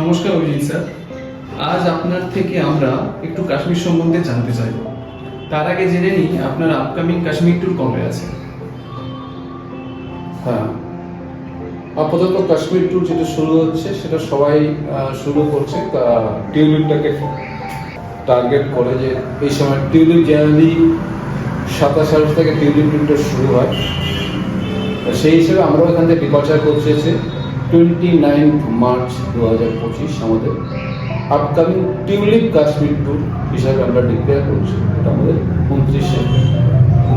নমস্কার অভিজিৎ স্যার। আজ আপনার থেকে আমরা একটু কাশ্মীর সম্বন্ধে জানতে চাইব। তার আগে জেনে নিই আপনার আপকামিং কাশ্মীর ট্যুর কবে আছে। হ্যাঁ। আপাতত কাশ্মীর ট্যুর যেটা শুরু হচ্ছে, সেটা সবাই শুরু করছে। টিউলিপটাকে টার্গেট করে যে এই সময় টিউলিপ জেনারেলি সাতাশ আঠাশ থেকে টিউলিপ ট্যুরটা শুরু হয়। সেই হিসেবে আমরাও এখান থেকে ডিপার্চার এসে টোয়েন্টি নাইনথ মার্চ দু হাজার পঁচিশ আমাদের আপকামিং টিউলিপ কাশ্মীর ট্যুর হিসাবে আমরা ডিক্লেয়ার করছি। এটা আমাদের উনত্রিশে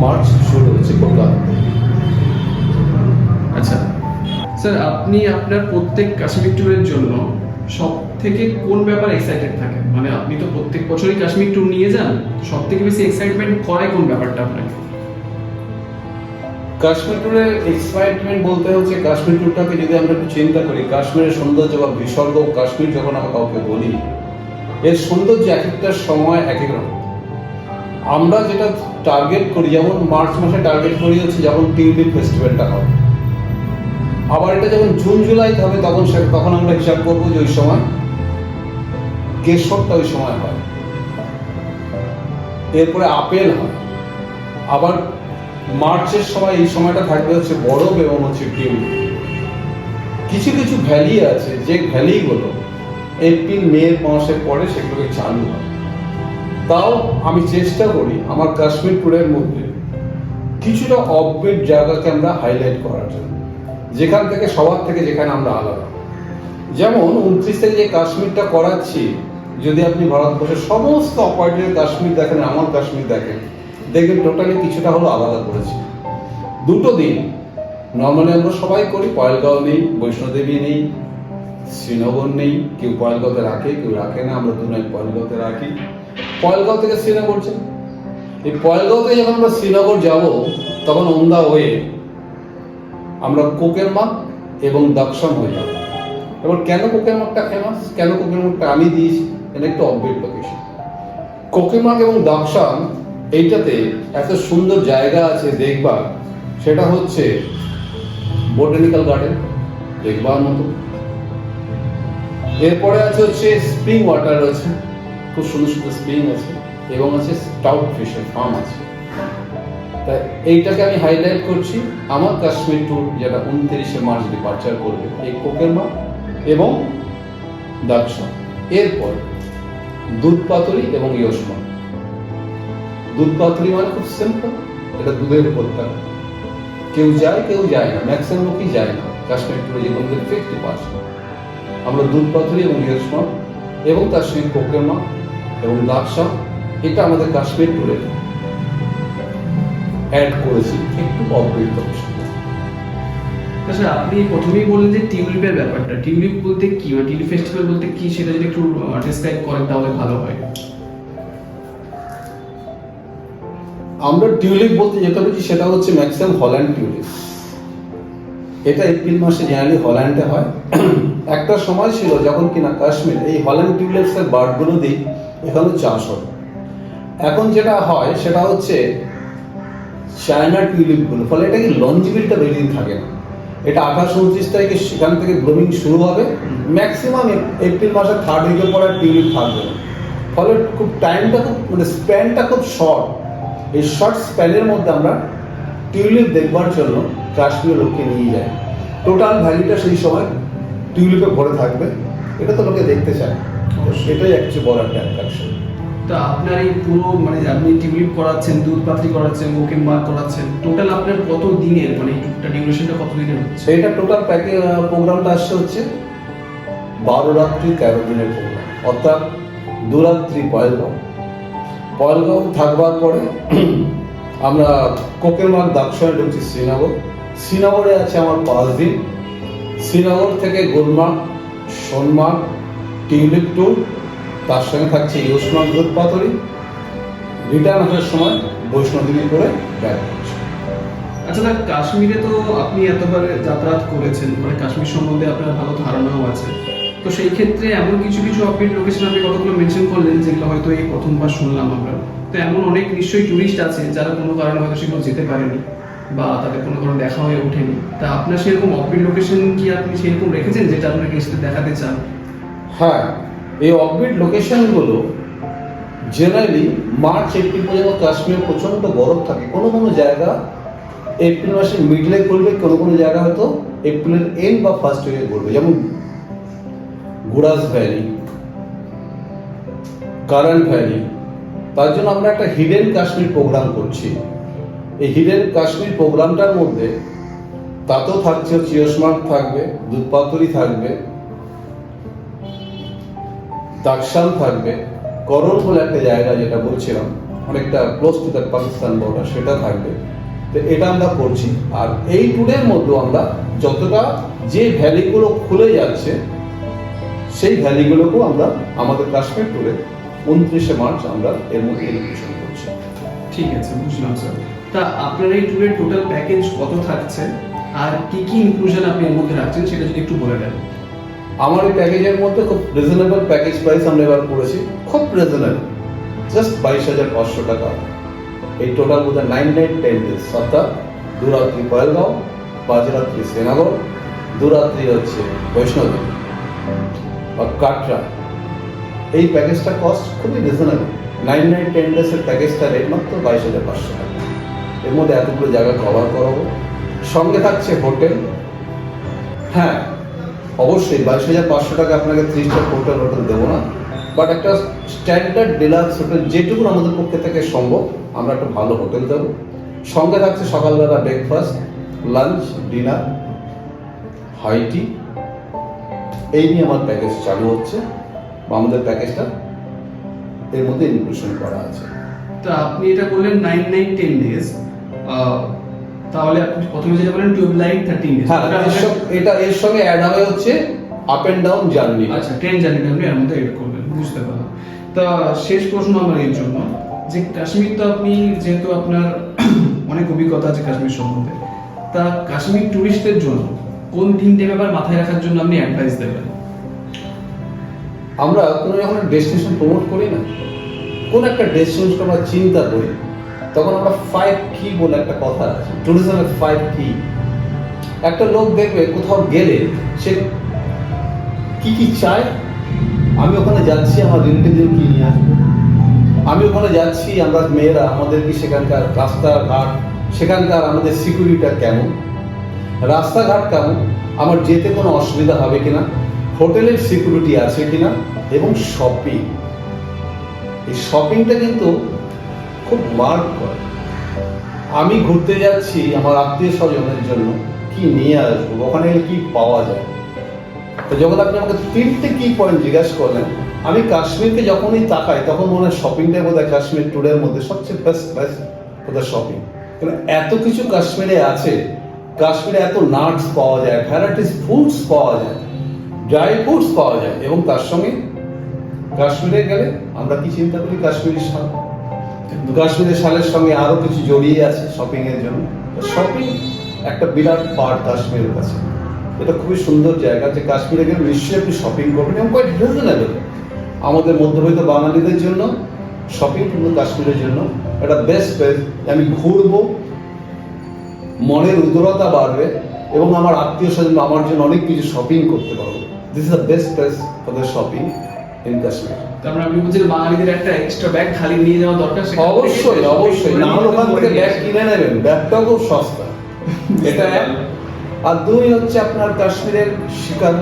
মার্চ শুরু হচ্ছে কলকাতা। থেকে। আচ্ছা স্যার, আপনি আপনার প্রত্যেক কাশ্মীর ট্যুরের জন্য সব থেকে কোন ব্যাপারে এক্সাইটেড থাকেন? মানে আপনি তো প্রত্যেক বছরই কাশ্মীর ট্যুর নিয়ে যান সব থেকে বেশি এক্সাইটমেন্ট করে কোন ব্যাপারটা আপনাকে? কাশ্মীর ট্যুরে এক্সাইটমেন্ট বলতে হচ্ছে কাশ্মীর ট্যুরটাকে যদি আমরা একটু চিন্তা করি, কাশ্মীরের সৌন্দর্য বা বিসর্গ কাশ্মীর যখন আমরা কাউকে বলি, এর সৌন্দর্য এক একটা সময় এক এক রকম। আমরা যেটা টার্গেট করি, যেমন মার্চ মাসে টার্গেট করি হচ্ছে যেমন টিউলিপ ফেস্টিভ্যালটা হবে আবার এটা যখন জুন, জুলাই হবে, তখন তখন আমরা হিসাব করব যে ওই সময় কেশরটা ওই সময় হয়। এরপরে আপেল হয়। আবার মার্চের সময় এই সময়টা থাকবে হচ্ছে বরফ এবং হচ্ছে টিউলিপ কিছু কিছু ভ্যালি আছে, যে ভ্যালিগুলো এপ্রিল, মে মাসের পরে সেগুলোকে চালু হয়। তাও আমি চেষ্টা করি আমার কাশ্মীর ট্যুরের মধ্যে কিছুটা অফবিট জায়গাকে আমরা হাইলাইট করার জন্য, যেখান থেকে সবার থেকে যেখানে আমরা আলাদা। যেমন উনত্রিশ থেকে যে কাশ্মীরটা করাচ্ছি, যদি আপনি ভারতবর্ষের সমস্ত অপারেটের কাশ্মীর দেখেন, আমার কাশ্মীর দেখেন দেখবেন টোটালি কিছুটা হলো আলাদা করেছি। দুটো দিন। নর্মালি আমরা সবাই করি, পয়েলগাঁও নেই, বৈষ্ণোদেবী নেই, শ্রীনগর নেই, কেউ পয়েলগাঁওতে রাখে, কেউ রাখে না, আমরা দু নাইট পয়েলগাঁওতে রাখি। পয়েলগাঁও থেকে শ্রীনগর যাই। এই পয়েলগাঁও থেকে যখন আমরা শ্রীনগর যাব, তখন অন হয়ে আমরা কোকের কোকেরমাক এবং দাকসাম হয়ে যাব। এবার কেন কোকেরমাকটা ফেমাস কেন কোকেরমাকটা আমি দিয়েছি? এটা একটু অববিট লোকেশন কোকেমাক এবং দাকসাম এইটাতে এত সুন্দর জায়গা আছে দেখবার, সেটা হচ্ছে বোটানিক্যাল গার্ডেন, দেখবার মতো। এরপরে আছে হচ্ছে স্প্রিং ওয়াটার আছে, খুব সুন্দর সুন্দর স্প্রিং আছে, এবং আছে স্টাউট ফিশের ফার্ম আছে। তাই এইটাকে আমি হাইলাইট করছি আমার কাশ্মীর ট্যুর, যেটা উনত্রিশে মার্চ ডিপার্চার করবে, এই কোকেরমা এবং দাকসা এরপর দুধ পাতরি এবং ইয়সমা দুধ পাতরি মানে খুব সিম্পল এটা দুধের উপর থাকে কেউ যায় কেউ যায় না, ম্যাক্সিমাম লোকই যায় না, কাশ্মীর ট্যুরে যে কোনো ফিফটি পার্সেন্ট আমরা দুধ পাথরি এবং ইয়সমা এবং তার সঙ্গে কোকেমা এবং দাকসা এটা আমাদের কাশ্মীর ট্যুরে অ্যাড করেছি একটু অবৃত আচ্ছা আপনি প্রথমেই বললেন যে টিউলিপের ব্যাপারটা। টিউলিপ বলতে কি? বা টিউলিপ ফেস্টিভ্যাল বলতে কি? সেটা যদি একটু ডিসক্রাইব করেন তাহলে ভালো হয়। আমরা টিউলিপ বলতে যেটা বুঝি সেটা হচ্ছে ম্যাক্সিমাম হল্যান্ড টিউলিপ। এটা এপ্রিল মাসে জেনারেলি হল্যান্ডে হয়। একটা সময় ছিল যখন কিনা কাশ্মীর এই হল্যান্ড টিউলিপসের বার্ডগুলো দিই, এখানে চাষ হয় এখন যেটা হয়, সেটা হচ্ছে চায়না টিউলিপগুলো। ফলে এটা কি লঞ্জিবিলিটা বেশি দিন থাকে না। এটা আঠাশ, উনত্রিশ তারিখে সেখান থেকে ব্লুমিং শুরু হবে। ম্যাক্সিমাম এপ্রিল মাসের থার্ড উইকের পরে টিউলিপ থাকবে। ফলে খুব টাইমটা খুব মানে স্প্যানটা খুব শর্ট এই শর্ট স্প্যানের মধ্যে আমরা টিউলিপ দেখবার জন্য কাশ্মীর লোককে নিয়ে যাই। টোটাল ভ্যালিটা সেই সময় টিউলিপে ভরে থাকবে। এটা তো লোকে দেখতে চায়। তো সেটাই অ্যাকচুয়ালি বড় একটা অ্যাট্রাকশন তো আপনার এই পুরো মানে আপনি টিউলিপ করাচ্ছেন দুধ পাত্রি করাচ্ছেন ওকেন মার্ক করাচ্ছেন টোটাল আপনার কত দিনের মানে টুকটা ডিউরেশনটা কত দিনের হচ্ছে? সেইটা টোটাল প্যাকে প্রোগ্রামটা আসছে হচ্ছে বারো রাত্রি তেরো দিনের প্রোগ্রাম অর্থাৎ দু রাত্রি পয়েলগাঁও থাকবার পরে আমরা কোকেরমার্গ দাকসনে ঢুকছি শ্রীনগর। শ্রীনগরে আছে আমার পাঁচ দিন শ্রীনগর থেকে গুলমার্গ, সোনমার্গ, টিউলিপ ট্যুর তার সঙ্গে থাকছে ইউসমার্গ দুধ পাথরি রিটার্ন আসার সময় বৈষ্ণোদেবী করে ব্যাক করছি আচ্ছা না কাশ্মীরে তো আপনি এতবার যাতায়াত করেছেন। মানে কাশ্মীর সম্বন্ধে আপনার ভালো ধারণাও আছে। তো সেই ক্ষেত্রে এমন কিছু কিছু আপডেট লোকেশন আপনি কতগুলো মেনশন করলেন যেগুলো হয়তো এই প্রথমবার শুনলাম আমরা? তো এমন অনেক নিশ্চয়ই টুরিস্ট আছে যারা কোনো কারণে হয়তো সেগুলো যেতে পারেনি বা তাদের কোনো কারণে দেখা হয়ে ওঠেনি। তা আপনার সেরকম অফবিট লোকেশন কি আপনি সেরকম রেখেছেন যেটা আপনাকে এসে দেখাতে চান? হ্যাঁ এই অফবিট লোকেশনগুলো জেনারেলি মার্চ, এপ্রিল পর্যন্ত কাশ্মীরে প্রচণ্ড বরফ থাকে। কোনো কোনো জায়গা এপ্রিল মাসের মিডলে করবে কোনো কোনো জায়গা হয়তো এপ্রিলের এন্ড বা ফার্স্ট উইকে করবে যেমন গুড়াস ভ্যালি কারেন্ট ভ্যালি, তার জন্য আমরা একটা হিডেন কাশ্মীর প্রোগ্রাম করছি। এই হিডেন কাশ্মীর প্রোগ্রামটার মধ্যে তাতেও থাকছে চিওস্মার্ট থাকবে দুধপাতুরি থাকবে দাকসান থাকবে করল বলে একটা জায়গা যেটা বলছিলাম, অনেকটা close to the Pakistan border সেটা থাকবে। তো এটা আমরা করছি। আর এই ট্যুরের মধ্যে আমরা যতটা যে ভ্যালিগুলো খুলে যাচ্ছে সেই ভ্যালিগুলোকেও আমরা আমাদের কাশ্মীর ট্যুরে উনত্রিশে মার্চ আমরা এর মধ্যে ইনক্লুশন করছি। ঠিক আছে বুঝলাম স্যার তা আপনার এই ট্যুরের টোটাল প্যাকেজ কত থাকছে? আর কি কি ইনক্লুশন আপনি এর মধ্যে রাখছেন সেটা যদি একটু বলে দেন। আমার এই প্যাকেজের মধ্যে খুব রিজনেবল প্যাকেজ প্রাইস আমরা এবার করেছি। খুব রিজনেবল জাস্ট বাইশ হাজার পাঁচশো টাকা। এই টোটাল মধ্যে নাইন নাইন টেন ডেজ অর্থাৎ দুরাত্রি পয়েলগাঁও পাঁচ রাত্রি শ্রীনগর দুরাত্রি হচ্ছে বৈষ্ণবী। আর কাটরা এই প্যাকেজটা কস্ট খুবই রিজনেবল নাইন নাইন টেন ডেসের প্যাকেজটা রেট মাত্র বাইশ হাজার পাঁচশো টাকা। এর মধ্যে এতগুলো জায়গা কভার করাবো। সঙ্গে থাকছে হোটেল হ্যাঁ অবশ্যই বাইশ হাজার পাঁচশো টাকা আপনাকে থ্রি স্টার হোটেল হোটেল দেবো না। বাট একটা স্ট্যান্ডার্ড ডিলাক্স হোটেল যেটুকু আমাদের পক্ষে থেকে সম্ভব, আমরা একটা ভালো হোটেল দেবো। সঙ্গে থাকছে সকালবেলা ব্রেকফাস্ট লাঞ্চ ডিনার হাইটি এই নিয়ে আমার প্যাকেজ চালু হচ্ছে বা আমাদের প্যাকেজটা এর মধ্যে ইনক্লুশন করা আছে। তা আপনি এটা বললেন নাইন নাইন টেন ডেজ তাহলে আপনি প্রথমে যেটা বলেন টুয়েলভ লাইট থার্টিন ডেজ হ্যাঁ এটা এর সঙ্গে অ্যাড হবে হচ্ছে আপ অ্যান্ড ডাউন জার্নি আচ্ছা ট্রেন জার্নিটা আপনি এর মধ্যে এড করবেন বুঝতে পারলাম। তা শেষ প্রশ্ন আমার এর জন্য যে কাশ্মীর তো আপনি যেহেতু আপনার অনেক অভিজ্ঞতা আছে কাশ্মীর সম্বন্ধে তা কাশ্মীর টুরিস্টদের জন্য কোন তিনটে ব্যাপার মাথায় রাখার জন্য আপনি অ্যাডভাইস দেবেন? আমরা কোনো যখন ডেস্টিনেশন প্রমোট করি না। কোন একটা ডেস্টিনেশন আমরা চিন্তা করি, তখন আমরা ফাইভ কি বলে একটা কথা আছে। ট্যুরিজমের ফাইভ কি একটা লোক দেখবে কোথাও গেলে, সে কি কি চায়, আমি ওখানে যাচ্ছি, আমার রিলেটিভদের কি নিয়ে আসব। আমি ওখানে যাচ্ছি, আমরা মেয়েরা, আমাদের কি সেখানকার রাস্তাঘাট, সেখানকার আমাদের সিকিউরিটিটা কেমন? রাস্তাঘাট কেমন? আমার যেতে কোনো অসুবিধা হবে কিনা? হোটেলের সিকিউরিটি আছে কিনা? এবং শপিং এই শপিংটা কিন্তু খুব মার্ক করে। আমি ঘুরতে যাচ্ছি আমার আত্মীয় স্বজনের জন্য। কি নিয়ে আসব? ওখানে কি পাওয়া যায়? তো যখন আপনি আমাকে তিনটে কি পয়েন্ট জিজ্ঞাসা করলেন, আমি কাশ্মীরকে যখনই তাকাই, তখন মনে হয় শপিংটাই বোধ হয় কাশ্মীর ট্যুরের মধ্যে সবচেয়ে বেস্ট বেস্ট বোধহয় শপিং কারণ এত কিছু কাশ্মীরে আছে কাশ্মীরে এত নাটস পাওয়া যায়, ভ্যারাইটিস ফ্রুটস পাওয়া যায়, ড্রাই ফ্রুটস পাওয়া যায়, এবং তার সঙ্গে কাশ্মীরে গেলে আমরা কি চিন্তা করি? কাশ্মীরি শাল। কাশ্মীরের শালের সঙ্গে আরও কিছু জড়িয়ে আছে শপিং এর জন্য শপিং একটা বিরাট পার্ট কাশ্মীরের কাছে। এটা খুবই সুন্দর জায়গা যে কাশ্মীরে গেলে নিশ্চয়ই আপনি শপিং করবেন এবং কোয়াইট রিজনেবল আমাদের মধ্যবিত্ত বাঙালিদের জন্য শপিং কিন্তু কাশ্মীরের জন্য একটা বেস্ট প্লেস আমি ঘুরবো মনের উদারতা বাড়বে এবং আমার আত্মীয় স্বজন আমার জন্য অনেক কিছু শপিং করতে পারব this is the best place for the shopping in Kashmir মানে আপনি বলছেন বাঙালিদের একটা এক্সট্রা ব্যাগ খালি নিয়ে যাওয়া দরকার অবশ্যই অবশ্যই না নিয়ে ওখান থেকে ব্যাগ কিনে নেবেন ব্যাগটাও খুব সস্তা এটা এক আর দুই হচ্ছে আপনার কাশ্মীরের শিকার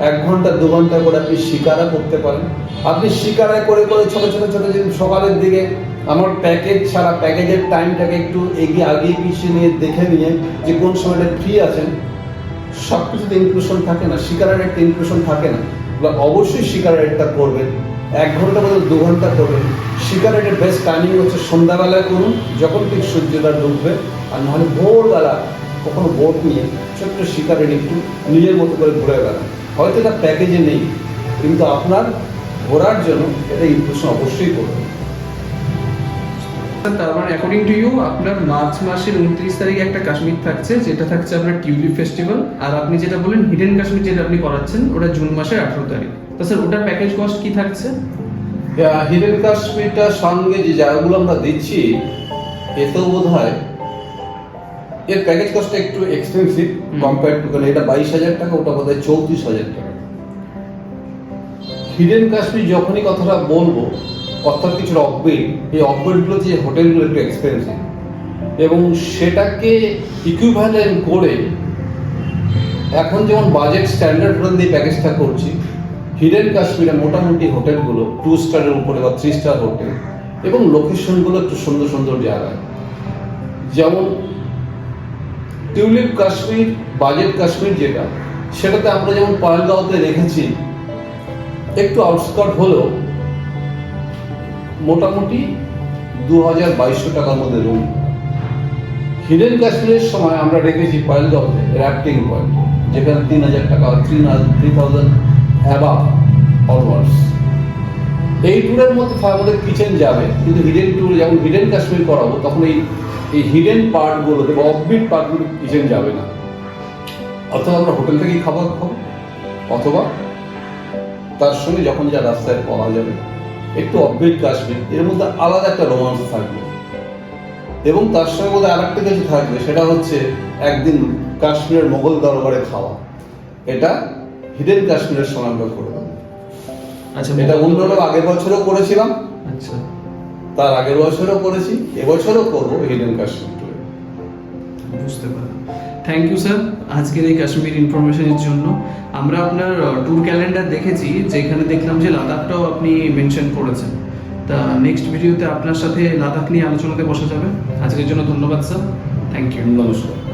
এক ঘণ্টা দু ঘণ্টা করে আপনি শিকারা করতে পারেন আপনি শিকারায় করে করে ছোট ছোট ছোট সকালের দিকে আমার প্যাকেজ ছাড়া প্যাকেজের টাইমটাকে একটু এগিয়ে আগিয়ে পিছিয়ে নিয়ে দেখে নিয়ে যে কোন সময়টা ফ্রি আছেন সব কিছুতে ইনক্লুশন থাকে না, শিকারের একটা ইনক্লুশন থাকে না। বা অবশ্যই শিকারের একটা করবেন, এক ঘণ্টা বদল দু ঘণ্টা করবেন। শিকারের বেস্ট টাইমিং হচ্ছে সন্ধ্যাবেলায় করুন, যখন ঠিক সূর্যটা ডুববে আর নাহলে ভোরবেলা কখনো বোট নিয়ে ছোট্ট শিকারের একটু নিজের মতো করে ঘুরে বেড়ান। হয়তো এটা প্যাকেজে নেই, কিন্তু আপনার ঘোরার জন্য এটা ইনক্লুশন অবশ্যই করবেন তার মানে অ্যাকর্ডিং টু ইউ আপনার মার্চ মাসের উনত্রিশ তারিখে একটা কাশ্মীর থাকছে যেটা থাকছে আপনার টিউলিপ ফেস্টিভ্যাল আর আপনি যেটা বলেন হিডেন কাশ্মীর যেটা আপনি করাচ্ছেন ওটা জুন মাসের আঠারো তারিখ। তো স্যার ওটার প্যাকেজ কস্ট কি থাকছে? হিডেন কাশ্মীরটার সঙ্গে যে জায়গাগুলো আমরা দিচ্ছি এতেও বোধ হয় এর প্যাকেজ কস্টটা একটু এক্সপেন্সিভ। কম্পেয়ার টু এটা বাইশ হাজার টাকা ওটা বোধ হয় চৌত্রিশ হাজার টাকা। হিডেন কাশ্মীর যখনই কথাটা বলব অর্থাৎ কিছু অফবিট এই অফবিটগুলো যে হোটেলগুলো একটু এক্সপেন্সিভ এবং সেটাকে ইকুইভ্যালেন্ট করে এখন যেমন বাজেট স্ট্যান্ডার্ড হোটেল দিয়ে প্যাকেজটা করছি হিডেন কাশ্মীরে মোটামুটি হোটেলগুলো টু স্টারের উপরে বা থ্রি স্টার হোটেল এবং লোকেশনগুলো একটু সুন্দর সুন্দর জায়গায়। যেমন টিউলিপ কাশ্মীর বাজেট কাশ্মীর যেটা, সেটাতে আমরা যেমন পায়েলগাঁওতে রেখেছি, একটু আউটস্কার্ট হলেও মোটামুটি দু হাজার বাইশশো টাকার মধ্যে রুম হিডেন কাশ্মীরের সময় আমরা রেখেছি পায়েলগাঁওতে র্যাফটিং পয়েন্ট যেখানে তিন হাজার টাকা থ্রি থ্রি থাউজেন্ড অ্যাবাভ এই ট্যুরের মধ্যে আমাদের কিচেন যাবে, কিন্তু হিডেন ট্যুর যেমন হিডেন কাশ্মীর করাবো, তখন এই এই হিডেন পার্টগুলোতে বা অফবিট পার্টগুলো কিচেন যাবে না। অর্থাৎ আমরা হোটেল থেকেই খাবার খাব, অথবা তার সঙ্গে যখন যা রাস্তায় পাওয়া যাবে একটু অফবিট কাশ্মীর এর মধ্যে আলাদা একটা রোমান্স থাকবে। এবং তার সঙ্গে বোধহয় আরেকটা কিছু থাকবে সেটা হচ্ছে একদিন কাশ্মীরের মোগল দরবারে খাওয়া। এটা হিডেন কাশ্মীরের সময় করে আচ্ছা এটা অন্যরাও আগের বছরও করেছিলাম। আচ্ছা। তার আগের বছরও করেছি এবছরও করব হিডেন কাশ্মীর বুঝতে পারলাম। থ্যাংক ইউ স্যার আজকের এই কাশ্মীর ইনফরমেশনের জন্য। আমরা আপনার ট্যুর ক্যালেন্ডার দেখেছি, যেখানে দেখলাম যে লাদাখটাও আপনি মেনশন করেছেন। তা নেক্সট ভিডিওতে আপনার সাথে লাদাখ নিয়ে আলোচনাতে বসা যাবে। আজকের জন্য ধন্যবাদ স্যার থ্যাংক ইউ নমস্কার